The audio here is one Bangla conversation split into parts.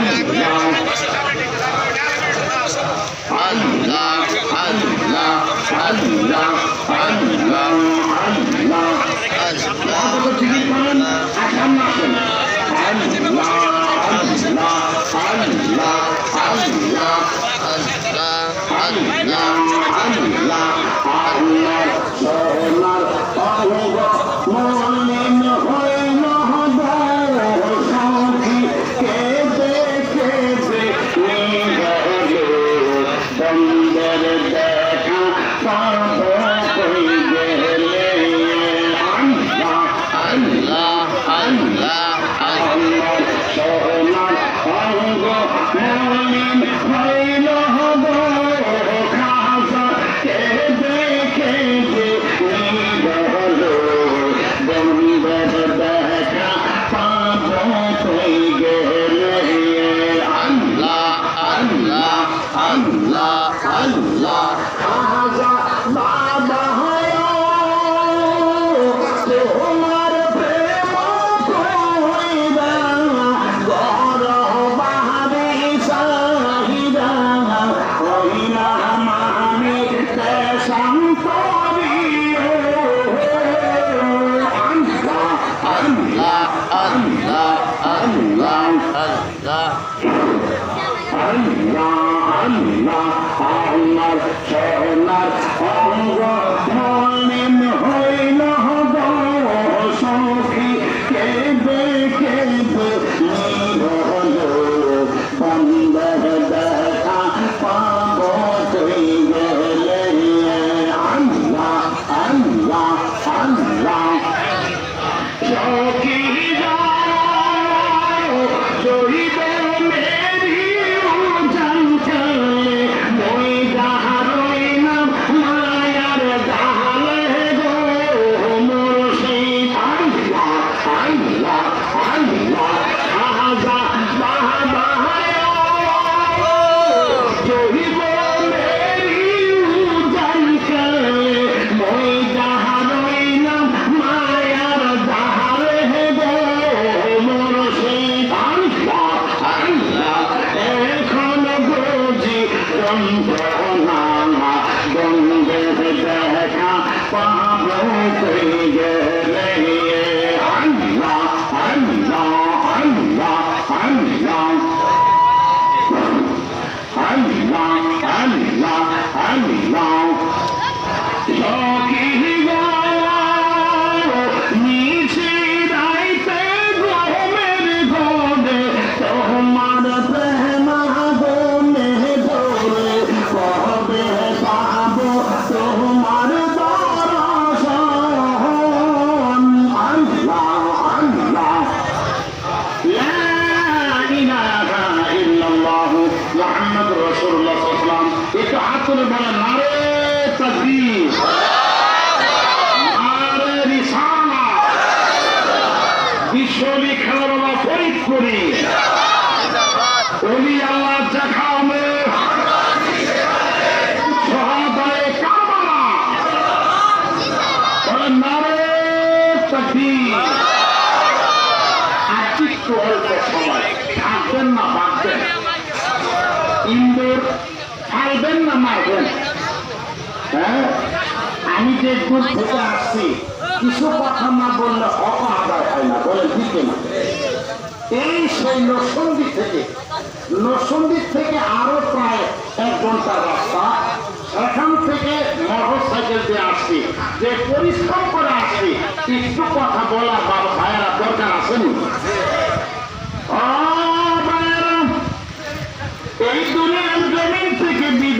now. আল্লাহ আল্লাহ আল্লাহ আল্লাহ আল্লাহ আমার সোনার অঙ্গ হ্যাঁ? আমি যে দূর থেকে আসছি, কিছু কথা না বললে হক আদায় হয় না বলে দিতে না এই সেই নরসন্দী থেকে নরসন্দী থেকে আরও প্রায় এক ঘণ্টার রাস্তা, সেখান থেকে মোটর সাইকেল দিয়ে আসছি। যে পরিশ্রম করে আসছি, একটু কথা বলা বাবা ভাইয়েরা দরকার আসেনি ও ভাইয়েরা, এই দুনিয়ার জমিন থেকে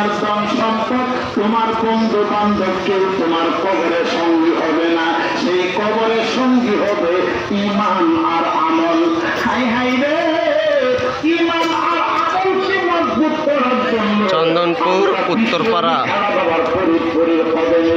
দুনিয়ার শ্রম সম্পদ তোমার বন্ধু বান্ধব কেউ তোমার কবরের সঙ্গী হবে না। সেই কবরের সঙ্গী হবে ইমান আর আমল। হাই হাই রে ইমান আর আমলকে মজবুত করার জন্য চন্দনপুর উত্তরপাড়া। ফরিদপুরের কদমে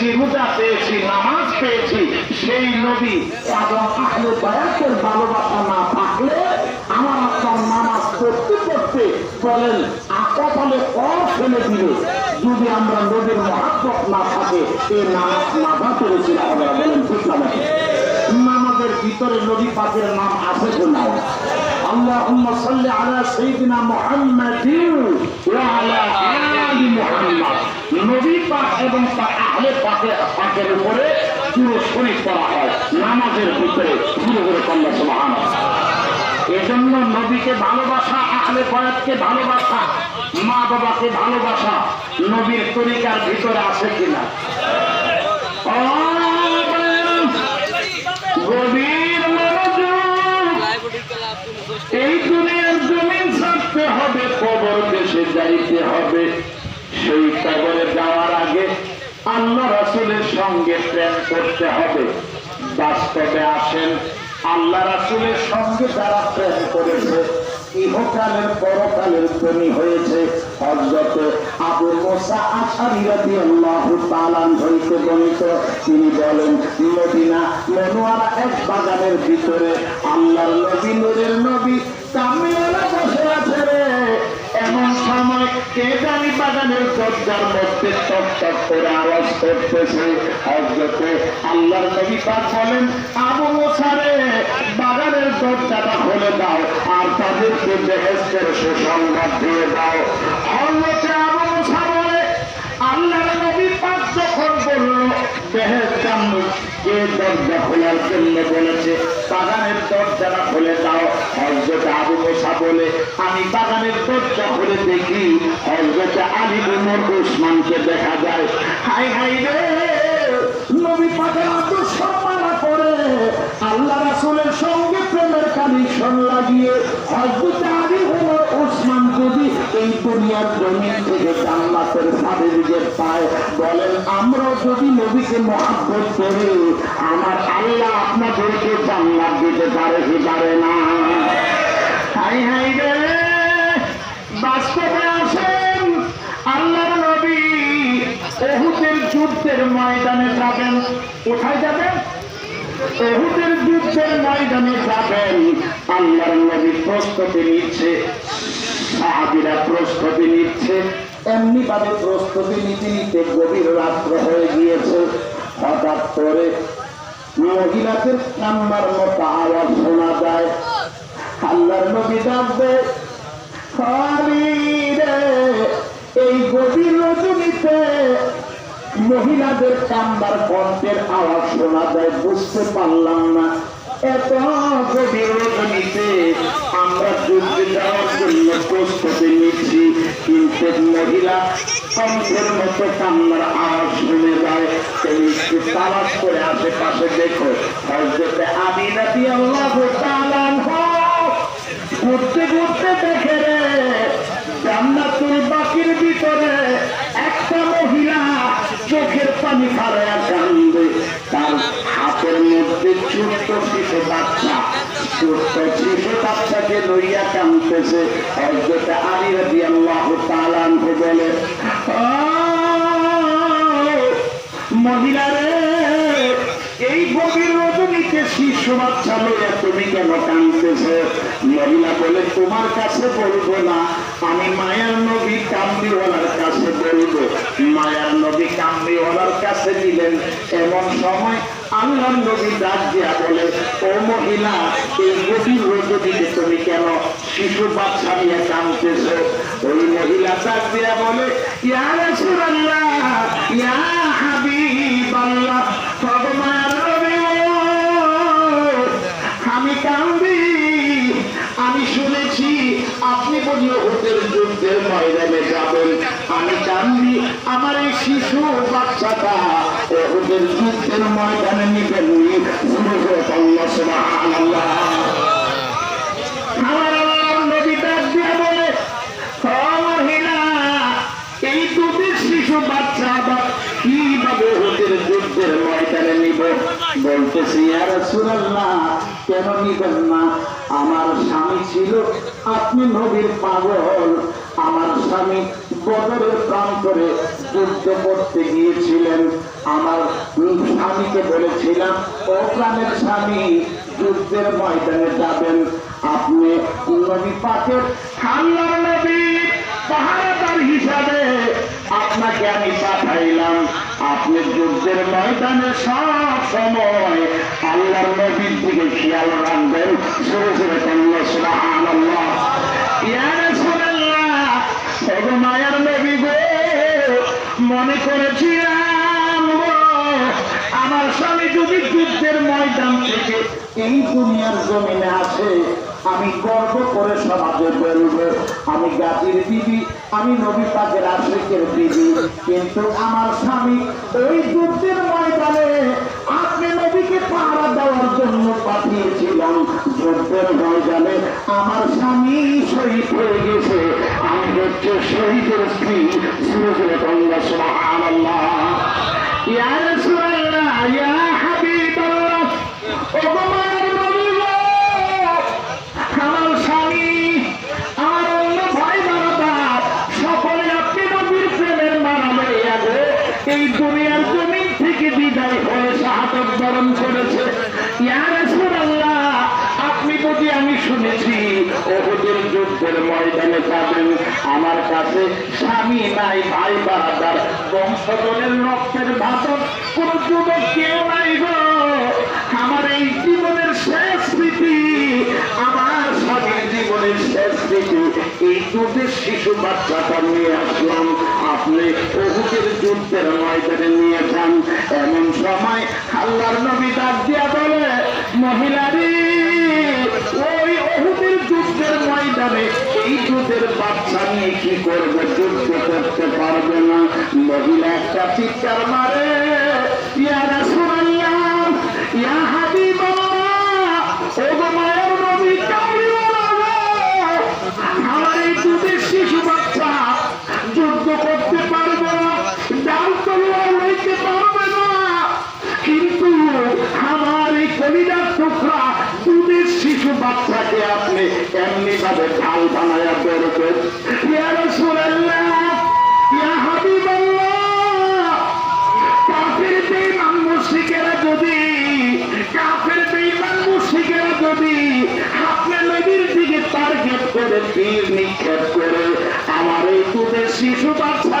পেয়েছি, রোজা পেয়েছি, নামাজ পেয়েছি, সেই নবী এবং আহলে বায়াতের ভালোবাসা না থাকলে আমার আপনার নামাজ পড়তে পড়তে বলেন কপালে কর ফেলে দিবে। যদি আমরা নদীর মহাত্মক না থাকে এই নামাজ মাথা না আমরা বলেন নামাজের ভিতরে নদী পাকের নাম আছে নাই? اللهم صل على سيدنا محمد وعلى آل محمد নবী পাক এবং তার আহলে পাকের পাকের উপরে পুরো শরীর করা হয় নামাজের ভিতরে পুরো করে কল্লা সুবহান এজন্য নবীকে ভালোবাসা আহলে বয়াতকে ভালোবাসা মা বাবাকে ভালোবাসা নবীর তরিকার ভিতরে আছে কিনা যাইতে হবে। সেই কবরে যাওয়ার আগে আল্লাহ রাসুলের সঙ্গে প্রেম করতে হবে। বাস্তবে আসেন, আল্লাহ রাসুলের সঙ্গে যারা প্রেম করেছে, ইহকালের পরকালের প্রেমী হয়েছে হজরত আবু মোসা আশারি রাদিয়াল্লাহু তাআলা হইতে বর্ণিত। তিনি বলেন, মদিনা মনোয়ারা এক বাগানের ভিতরে আল্লাহর নবী, নূরের নবী কামিয়ালা বসে আছে রে। এমন সময় কে জানি বাগানের দরজার মধ্যে টক টক করে আওয়াজ করতেছে হজরতে আল্লাহর নবী পাক বলেন, আবু মোসারে বাগানের দরজাটা খুলে দাও আর তাদেরকে বেহেস্তের সুসংবাদ দিয়ে দাও। হজরতে আবু মোসা বলে, আল্লাহর নবী পাক যখন বলল বেহেস্ত যে দরজা খোলার জন্য বলেছে, বাগানের দরজাটা খুলে দাও। হজরত আবু মোসা বলে, আমি বাগানের দরজা খুলে দেখি হজরত আলী উমর উসমানকে দেখা যায়। হাই হাই রে! নবী পাকের এত সম্মানা করে, আল্লাহ রাসূলের সঙ্গে প্রেমের কানেকশন লাগিয়ে হজরত বলেন আমরা যদি নবীকে মহাব্বত করি, আমার আল্লাহ আপনাদেরকে জান্নাত দিতে পারে কি পারে না? হাই হাই রে, বাস্তবে আসেন আল্লাহর নবী। ওহুদের যুদ্ধের ময়দানে যাবেন। কোথায় যাবেন? ওহুদের যুদ্ধের ময়দানে যাবেন। আল্লাহর নবী প্রস্তুতি নিচ্ছে, সাহাবিরা প্রস্তুতি নিচ্ছে। এমনি ভাবে প্রস্তুতি নিতে নিতে গভীর রাত্র হয়ে গিয়েছে। হঠাৎ করে মহিলাদের কান্নার মতো আওয়াজ শোনা যায়। আল্লাহর নবী ডাকবে এই গভীর রজনীতে মহিলাদের কান্দার কণ্ঠের আওয়াজ শোনা যায়, বুঝতে পারলাম না। এত গভীর রজনীতে আমরা যুদ্ধে যাওয়ার জন্য প্রস্তুতি কিন্তু মহিলা কণ্ঠের মতো কান্নার আওয়াজ শুনে যায়। তুমি একটু তালাশ করে আশেপাশে দেখো হজরতে আমি নাতি আল্লাহ তালান ঘুরতে ঘুরতে দেখে রে, জান্নাতুল বাকির ভিতরে একটা মহিলা চোখের পানি খারায়া কান্দে। তার হাতের মধ্যে ছোট্ট শিশু বাচ্চা বাচ্চাকে লইয়া মহিলারে, এই গভীর রজনীতে শিশু বাচ্চা লইয়া তুমি কেন কান্দতেছে মহিলা বলে, তোমার কাছে বলব না আমি মায়ার নবী কামবিওয়ালার কাছে বলব, মায়ার নবী কামবিওয়ালার কাছে দিলেন, এমন সময় আল্লাহ নবী ডাক দিয়া বলে, ও মহিলা, এই গভীর রজনীতে তুমি কেন শিশু বাচ্চা নিয়ে কান্দতেছো ওই মহিলা ডাক দিয়া বলে আমি কান্দি, আমি শুনেছি, আপনি বলি যুদ্ধের ময়দানে যাবেন। আমি কান্দি আমার এই শিশু বাচ্চাটা ওদের যুদ্ধের ময়দানে নিবেন আমার দিয়ে বলে, "ও এই কেন নিবেন না? আমার স্বামী ছিল আপনি নবীর পাগল। আমার স্বামী বদরের প্রান্তরে যুদ্ধ করতে গিয়েছিলেন। আমার স্বামীকে বলেছিলাম, ও প্রাণের স্বামী, যুদ্ধের ময়দানে যাবেন। আপনি নবী পাকের আল্লাহর নবী পাহারাদার হিসাবে আপনাকে আমি পাঠাইলাম। আপনি যুদ্ধের ময়দানে সব সময় আল্লাহর নবীর দিকে খেয়াল রাখবেন। সরে সরে আল্লাহ সুবহানাল্লাহ। ইয়া মনে করেছিলাম আমার স্বামী যদি যুদ্ধের ময়দান থেকে এই দুনিয়ার জমিনে আসে, আমি গর্ব করে সমাজে বলব আমি গাজীর বিবি, আমি নবী পাকের আশেকের বিবি। কিন্তু আমার স্বামী ওই যুদ্ধের ময়দানে আপনি নবীকে পাহারা দেওয়ার জন্য পাঠিয়েছিলাম যুদ্ধের ময়দানে আমার স্বামী শহীদ হয়ে গেছে। আমি শহীদের স্ত্রী সুরজুল শাহাদত বরণ করেছে। ইয়া আপনি যদি আমি শুনেছি ওহুদের যুদ্ধের ময়দানে যাবেন। আমার কাছে স্বামী নাই, ভাই বারাদার বংশধরের রক্তের ভাষণ কোন যুবক কেউ নাই গো। আমার এই জীবনের শেষ স্মৃতি, আমার স্বামীর জীবনের শেষ স্মৃতি। এই যুদ্ধের শিশু বাচ্চাটা নিয়ে আসলাম। আপনি অহুদের যুদ্ধের ময়দানে নিয়ে যান। এমন সময় আল্লাহর নবী ডাক দিয়া বলে মহিলারি ময়দানে এই দুধের বাচ্চা নিয়ে কি করবে? যুদ্ধ করতে পারবে না। মহিলা একটা চিৎকার মারে ইয়া আপনি এমনি ভাবে ঢাল বানায়া বেরোবেন ইয়া ইয়া করে, তীর নিক্ষেপ করে, আমার এই দুধের শিশু বাচ্চা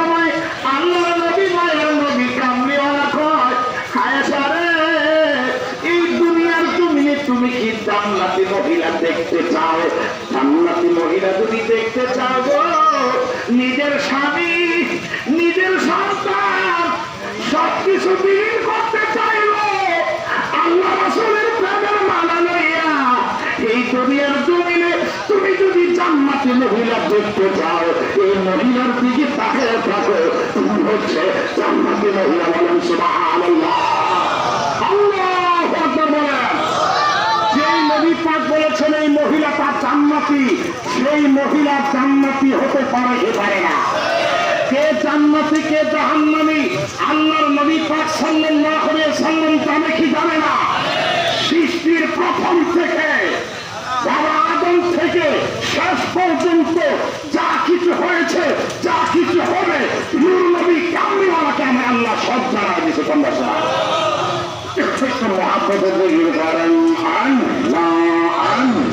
জান্নাতি মহিলা দেখতে চাও জান্নাতি মহিলা যদি দেখতে চাও নিজের স্বামী, নিজের সন্তান, সবকিছু বিলীন করতে চাইলো আল্লাহ রাসূলের প্রেমের মালা লইয়া এই দুনিয়ার জমিনে তুমি যদি জান্নাতি মহিলা দেখতে চাও, এই মহিলার দিকে তাকিয়ে থাকো। তুমি হচ্ছে জান্নাতি মহিলা বলেন, সুবহানাল্লাহ আল্লাহু আকবার বলেন যেই নবী বলেছেন এই মহিলা তার জান্নাতি। সেই মহিলা জান্নাতি হতে পারে পারে না। কে জান্নাতি, কে জাহান্নামী? আল্লাহর নবী পাক সাল্লাল্লাহু আলাইহি সাল্লাম জানে কি জানে না? সৃষ্টির প্রথম থেকে, বাবা আদম থেকে শেষ পর্যন্ত যা কিছু হয়েছে, যা কিছু হবে, নূর নবী কামলিওয়ালাকে আমি আল্লাহ সব জানা। দিয়েছে আল্লাহ